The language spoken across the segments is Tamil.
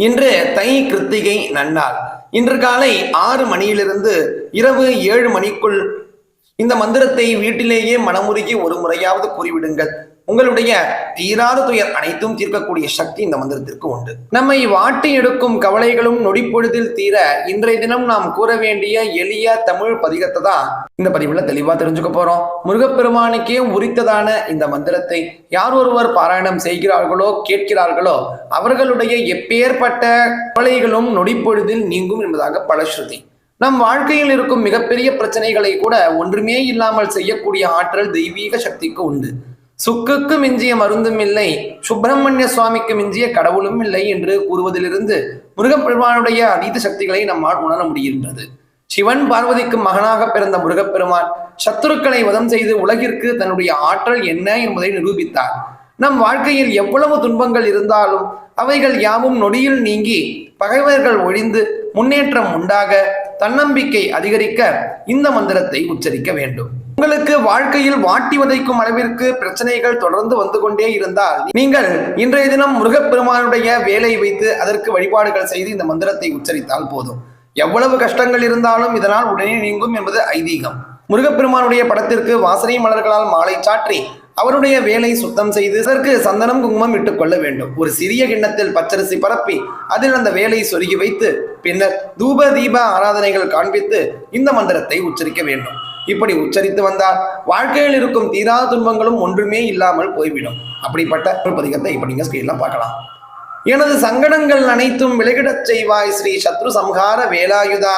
இன்று தை கிருத்திகை நன்னாள். இன்று காலை ஆறு மணியிலிருந்து இரவு ஏழு மணிக்குள் இந்த மந்திரத்தை வீட்டிலேயே மனமுருகி ஒரு முறையாவது கூறிவிடுங்கள். உங்களுடைய தீராத துயர் அனைத்தும் தீர்க்கக்கூடிய சக்தி இந்த மந்திரத்திற்கு உண்டு. நம்மை வாட்டி எடுக்கும் கவலைகளும் நொடிப்பொழுதில் தீர இன்றைய தினம் நாம் கூற வேண்டிய எளிய தமிழ் பதிகத்தை தான் இந்த பதிவுல தெளிவா தெரிஞ்சுக்க போறோம். முருகப்பெருமானுக்கே உரித்ததான இந்த மந்திரத்தை யார் ஒருவர் பாராயணம் செய்கிறார்களோ கேட்கிறார்களோ அவர்களுடைய எப்பேற்பட்ட கவலைகளும் நொடிப்பொழுதில் நீங்கும் என்பதாக பலஸ்ருதி நம் வாழ்க்கையில் இருக்கும் மிகப்பெரிய பிரச்சனைகளை கூட ஒன்றுமே இல்லாமல் செய்யக்கூடிய ஆற்றல் தெய்வீக சக்திக்கு உண்டு. சுக்குக்கு மிஞ்சிய மருந்தும் இல்லை சுப்பிரமணிய சுவாமிக்கு மிஞ்சிய கடவுளும் இல்லை என்று கூறுவதிலிருந்து முருகப்பெருமானுடைய அதீத சக்திகளை நம்மால் உணர முடிகின்றது. சிவன் பார்வதிக்கு மகனாக பிறந்த முருகப்பெருமான் சத்துருக்களை வதம் செய்து உலகிற்கு தன்னுடைய ஆற்றல் என்ன என்பதை நிரூபித்தார். நம் வாழ்க்கையில் எவ்வளவு துன்பங்கள் இருந்தாலும் அவைகள் யாவும் நொடியில் நீங்கி பகைவர்கள் ஒழிந்து முன்னேற்றம் உண்டாக தன்னம்பிக்கை அதிகரிக்க இந்த மந்திரத்தை உச்சரிக்க வேண்டும். உங்களுக்கு வாழ்க்கையில் வாட்டி வதைக்கும் அளவிற்கு பிரச்சனைகள் தொடர்ந்து வந்து கொண்டே இருந்தால் நீங்கள் இன்றைய தினம் முருகப்பெருமானுடைய வேலை வைத்து அதற்கு வழிபாடுகள் செய்து இந்த மந்திரத்தை உச்சரித்தால் போதும். எவ்வளவு கஷ்டங்கள் இருந்தாலும் இதனால் உடனே நீங்கும் என்பது ஐதீகம். முருகப்பெருமானுடைய படத்திற்கு வாசனை மலர்களால் மாலை சாற்றி அவருடைய வேலை சுத்தம் செய்து அதற்கு சந்தனம் குங்குமம் இட்டுக் கொள்ள வேண்டும். ஒரு சிறிய கிண்ணத்தில் பச்சரிசி பரப்பி அதில் அந்த வேலை சொருகி வைத்து பின்னர் தூப தீப ஆராதனைகள் காண்பித்து இந்த மந்திரத்தை உச்சரிக்க வேண்டும். இப்படி உச்சரித்து வந்தால் வாழ்க்கையில் இருக்கும் தீரா துன்பங்களும் ஒன்றுமே இல்லாமல் போய்விடும். அப்படிப்பட்ட ஒரு பதிகத்தை இப்ப நீங்க ஸ்கிரீன்ல பார்க்கலாம். எனது சங்கடங்கள் அனைத்தும் விலகிடச் செய்வாய் ஸ்ரீ சத்ரு சம்ஹார வேலாயுதா.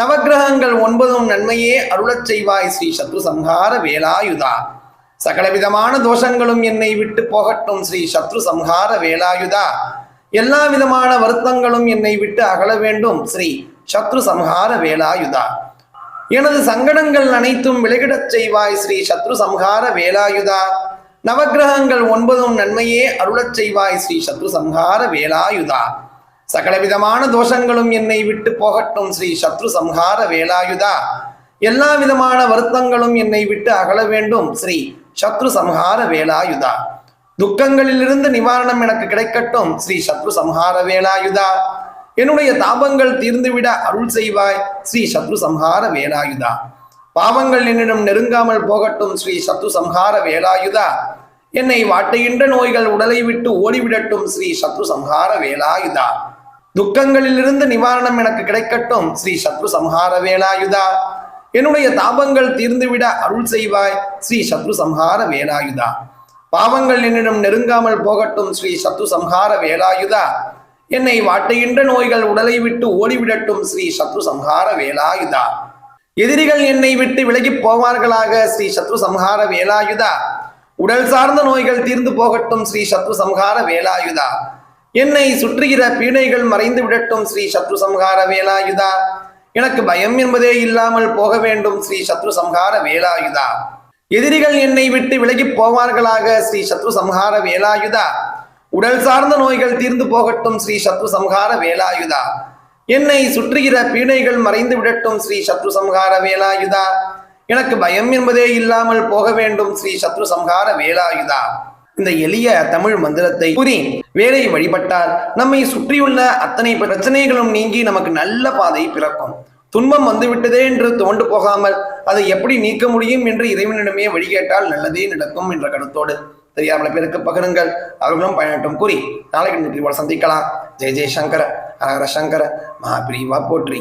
நவக்கிரகங்கள் ஒன்பதும் நன்மையே அருளச் செய்வாய் ஸ்ரீ சத்ரு சம்ஹார வேலாயுதா. சகலவிதமான தோஷங்களும் என்னை விட்டு போகட்டும் ஸ்ரீ சத்ரு சம்ஹார வேலாயுதா. எல்லா விதமான வருத்தங்களும் என்னை விட்டு அகல வேண்டும். ஸ்ரீ சத்ரு சம்ஹார வேலாயுதா. எனது சங்கடங்கள் அனைத்தும் விலகிடச் செய்வாய் ஸ்ரீ சத்ரு சம்ஹார வேலாயுதா. நவக்கிரகங்கள் ஒன்பதும் நன்மையே அருளச் செய்வாய் ஸ்ரீ சத்ரு சம்ஹார வேலாயுதா. சகலவிதமான தோஷங்களும் என்னை விட்டு போகட்டும் ஸ்ரீ சத்ரு சம்ஹார வேலாயுதா. எல்லா விதமான வருத்தங்களும் என்னை விட்டு அகல வேண்டும் ஸ்ரீ சத்ரு சம்ஹார வேலாயுதா. துக்கங்களிலிருந்து நிவாரணம் எனக்கு கிடைக்கட்டும். ஸ்ரீ சத்ரு சம்ஹார வேலாயுதா. என்னுடைய தாபங்கள் தீர்ந்துவிட அருள் செய்வாய். ஸ்ரீ சத்ரு சம்ஹார வேலாயுதா. பாவங்கள் என்னிடம் நெருங்காமல் போகட்டும். ஸ்ரீ சத்ரு சம்ஹார வேலாயுதா. என்னை வாட்டுகின்ற நோய்கள் உடலை விட்டு ஓடிவிடட்டும். ஸ்ரீ சத்ரு சம்ஹார வேலாயுதா. துக்கங்களிலிருந்து நிவாரணம் எனக்கு கிடைக்கட்டும். ஸ்ரீ சத்ரு சம்ஹார வேலாயுதா. என்னுடைய தாபங்கள் தீர்ந்துவிட அருள் செய்வாய். ஸ்ரீ சத்ரு சம்ஹார வேலாயுதா. பாவங்கள் என்னிடம் நெருங்காமல் போகட்டும் ஸ்ரீ சத்ரு சம்ஹார வேலாயுதா. என்னை வாட்டுகின்ற நோய்கள் உடலை விட்டு ஓடிவிடட்டும் ஸ்ரீ சத்ரு சம்ஹார வேலாயுதா. எதிரிகள் என்னை விட்டு விலகி போவார்களாக ஸ்ரீ சத்ரு சம்ஹார வேலாயுதா. உடல் சார்ந்த நோய்கள் தீர்ந்து போகட்டும் ஸ்ரீ சத்ரு சம்ஹார வேலாயுதா. என்னை சுற்றுகிற பீடைகள் மறைந்து விடட்டும் ஸ்ரீ சத்ரு சம்ஹார வேலாயுதா. எனக்கு பயம் என்பதே இல்லாமல் போக வேண்டும் ஸ்ரீ சத்ரு சம்ஹார வேலாயுதா. எதிரிகள் என்னை விட்டு விலகி போவார்களாக ஸ்ரீ சத்ரு சம்ஹார வேலாயுதா? உடல் சார்ந்த நோய்கள் தீர்ந்து போகட்டும் ஸ்ரீ சத்ரு சம்ஹார வேலாயுதா? என்னை சுற்றுகிற பீடைகள் மறைந்து விடட்டும் ஸ்ரீ சத்ரு சம்ஹார வேலாயுதா? எனக்கு பயம் என்பதே இல்லாமல் போக வேண்டும் ஸ்ரீ சத்ரு சம்ஹார வேலாயுதா? இந்த எளிய தமிழ் மந்திரத்தை கூறி வேலை வழிபட்டால் நம்மை சுற்றியுள்ள அத்தனை பிரச்சனைகளும் நீங்கி நமக்கு நல்ல பாதை பிறக்கும். துன்பம் வந்துவிட்டதே என்று தோண்டு போகாமல் அதை எப்படி நீக்க முடியும் என்று இறைவனிடமே வழிகேட்டால் நல்லதே நடக்கும் என்ற கருத்தோடு தெரியாமல பேருக்கு பகிருங்கள். அவர்களும் பயனட்டும். கூறி நாளைக்கு நிகழ்ச்சியோட சந்திக்கலாம். ஜெய் ஜெய் சங்கர ஹர சங்கர மகாபிரிவா போற்றி.